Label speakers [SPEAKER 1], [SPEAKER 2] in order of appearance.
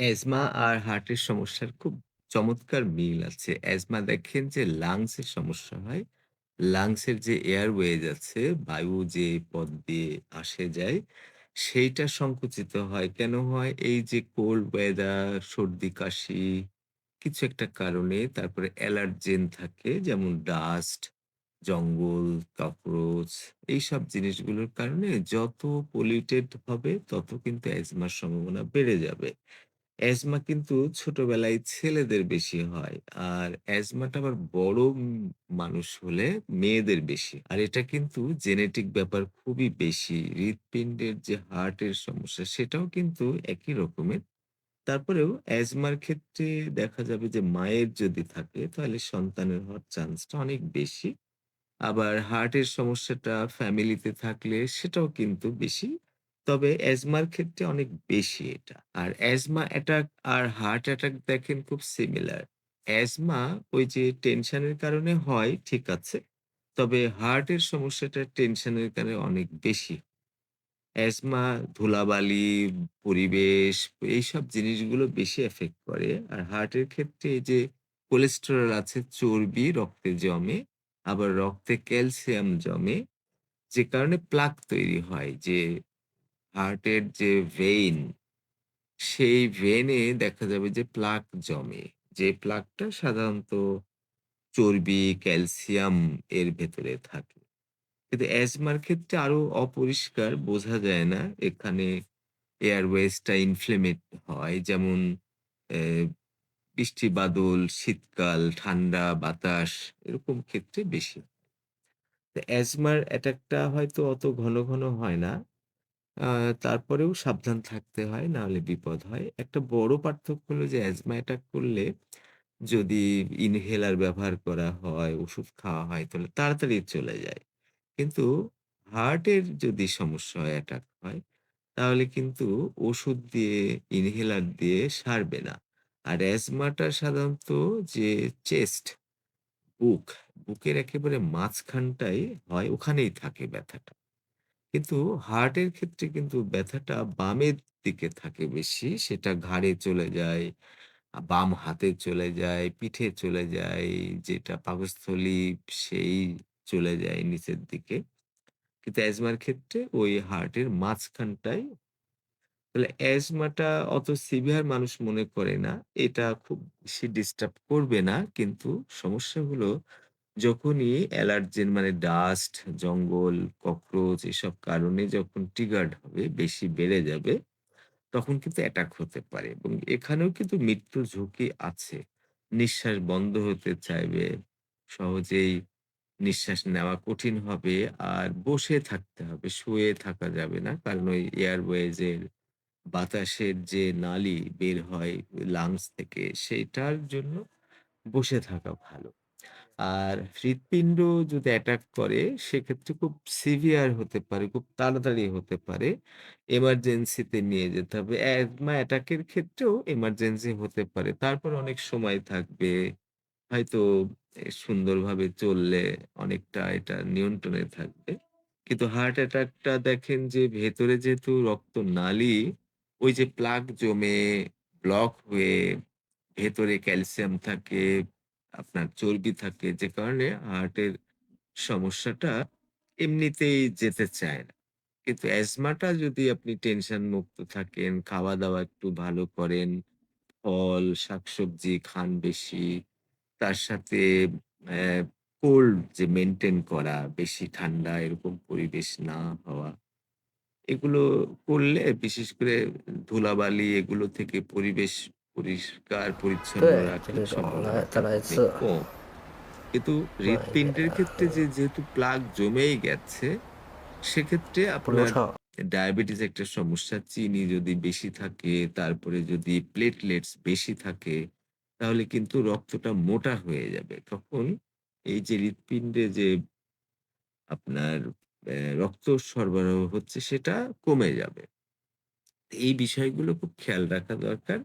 [SPEAKER 1] Asthma আর হার্টের সমস্যার খুব চমৎকার মিল আছে। অ্যাজমা দেখেন যে লাংসের সমস্যা হয়। লাংসের যে এয়ারওয়েজ আছে, বায়ু যে পথ দিয়ে আসে যায়, সেইটা সংকুচিত হয়। কেন হয়? এই যে কোল্ড ওয়েদার, সর্দি-কাশি কিছু একটা কারণে, তারপরে অ্যালার্জেন থাকে যেমন ডাস্ট, জঙ্গল, ককরোচ এইসব জিনিসগুলোর কারণে যত পলিউটেড হবে তত কিন্তু অ্যাজমার সম্ভাবনা বেড়ে যাবে। অ্যাজমা কিন্তু ছোটবেলায় ছেলেদের বেশি হয়। আর অ্যাজমাটা আবার বড় মানুষ হলে মেয়েদের বেশি। আর এটা কিন্তু জেনেটিক ব্যাপার খুবই বেশি। হৃৎপিণ্ডের যে হার্টের সমস্যা সেটাও কিন্তু একই রকমের। তারপরেও অ্যাজমার ক্ষেত্রে দেখা যাবে যে মায়ের যদি থাকে তাহলে সন্তানের হওয়ার চান্সটা অনেক বেশি। আবার হার্টের সমস্যাটা ফ্যামিলিতে থাকলে সেটাও কিন্তু বেশি। তবে অ্যাজমার ক্ষেত্রে অনেক বেশি এটা। আর অ্যাজমা অ্যাটাক আর হার্ট অ্যাটাক দেখেন খুব সিমিলার। অ্যাজমা ওই যে টেনশনের কারণে হয় ঠিক আছে। তবে হার্টের সমস্যাটা টেনশনের কারণে অনেক বেশি। অ্যাজমা ধুলাবালি, পরিবেশ এইসব জিনিসগুলো বেশি এফেক্ট করে। আর হার্টের ক্ষেত্রে এই যে কোলেস্টেরল আছে, চর্বি রক্তে জমে, আবার রক্তে ক্যালসিয়াম জমে, যে কারণে প্লাক তৈরি হয়। যে হার্টের যে ভেইন, সেই ভেনে দেখা যাবে যে প্লাক জমে। যে প্লাকটা সাধারণত চর্বি, ক্যালসিয়াম এর ভেতরে থাকে। কিন্তু অ্যাজমার ক্ষেত্রে আরও অপরিষ্কার, বোঝা যায় না। এখানে এয়ারওয়েজটা ইনফ্লেমেট হয়। যেমন অ্যা বৃষ্টি-বাদল, শীতকাল, ঠান্ডা বাতাস এরকম ক্ষেত্রে বেশি। অ্যাজমার অ্যাটাকটা হয়তো অত ঘন, ঘন হয় না। তারপরেও সাবধান থাকতে হয়, নাহলে বিপদ হয়। একটা বড় পার্থক্য হলো যে অ্যাজমা অ্যাটাক করলে যদি ইনহেলার ব্যবহার করা হয়, ওষুধ খাওয়া হয় তাহলে তাড়াতাড়ি চলে যায়। কিন্তু হার্টের যদি সমস্যা হয়, অ্যাটাক হয়, তাহলে কিন্তু ওষুধ দিয়ে, ইনহেলার দিয়ে সারবে না। আর অ্যাজমাটা সাধারণত যে চেস্ট, বুক, বুকের একেবারে মাঝখানটায় হয়, ওখানেই থাকে ব্যথাটা। কিন্তু হার্টের ক্ষেত্রে কিন্তু ব্যথাটা বামের দিকে থাকে বেশি। সেটা ঘাড়ে চলে যায়, বাম হাতে চলে যায়, পিঠে চলে যায়, যেটা পাকস্থলী সেই চলে যায় নিচের দিকে। কিন্তু অ্যাজমার ক্ষেত্রে ওই হার্টের মাঝখানটায় তাহলে অ্যাজমাটা অত সিভিয়ার মানুষ মনে করে না। এটা খুব বেশি ডিস্টার্ব করবে না। কিন্তু সমস্যা হলো যখনই অ্যালার্জেন মানে ডাস্ট, জঙ্গল, ককরোচ এসব কারণে যখন ট্রিগার্ড হবে, বেশি বেড়ে যাবে, তখন কিন্তু অ্যাটাক হতে পারে এবং এখানেও কিন্তু মৃত্যুর ঝুঁকি আছে। নিঃশ্বাস বন্ধ হতে চাইবে, সহজেই নিঃশ্বাস নেওয়া কঠিন হবে আর বসে থাকতে হবে, শুয়ে থাকা যাবে না। কারণ ওই এয়ারওয়েজের বাতাসের যে নালি বের হয় লাংস থেকে, সেইটার জন্য বসে থাকা ভালো। আর হৃৎপিণ্ড যদি অ্যাটাক করে, সেক্ষেত্রে খুব সিভিয়ার হতে পারে, খুব তাড়াতাড়ি হতে পারে। এমার্জেন্সিতে নিয়ে যেতে হবে। অ্যাজমা অ্যাটাকের ক্ষেত্রেও এমার্জেন্সি হতে পারে। তারপর অনেক সময় থাকবে। হয়তো সুন্দরভাবে চললে অনেকটা এটা নিয়ন্ত্রণে থাকবে। কিন্তু হার্ট অ্যাটাকটা দেখেন যে ভেতরে যেহেতু রক্তনালী, ওই যে প্লাক জমে, ব্লক হয়ে, ভেতরে ক্যালসিয়াম থাকে, আপনার চর্বি থাকে, যে কারণে হার্টের সমস্যাটা এমনিতেই যেতে চায় না। কিন্তু অ্যাজমাটা যদি আপনি টেনশন মুক্ত থাকেন, খাওয়া-দাওয়া একটু ভালো করেন, ফল, শাকসবজি খান বেশি, তার সাথে কোল্ড যে মেনটেন করা, বেশি ঠান্ডা এরকম পরিবেশ না হওয়া। এগুলো করলে বিশেষ করে ধুলাবালি এগুলো থেকে পরিবেশ পরিষ্কার পরিচ্ছন্ন কিন্তু হৃৎপিণ্ডের ক্ষেত্রে যে যেহেতু প্লাগ জমেই গেছে সেক্ষেত্রে আপনার ডায়াবেটিস একটা সমস্যা। চিনি যদি বেশি থাকে তারপরে যদি প্লেটলেটস বেশি থাকে তাহলে কিন্তু রক্তটা মোটা হয়ে যাবে। তখন এই যে হৃৎপিণ্ডে যে আপনার রক্ত সরবরাহ হচ্ছে সেটা কমে যাবে। এই বিষয়গুলো খুব খেয়াল রাখা দরকার।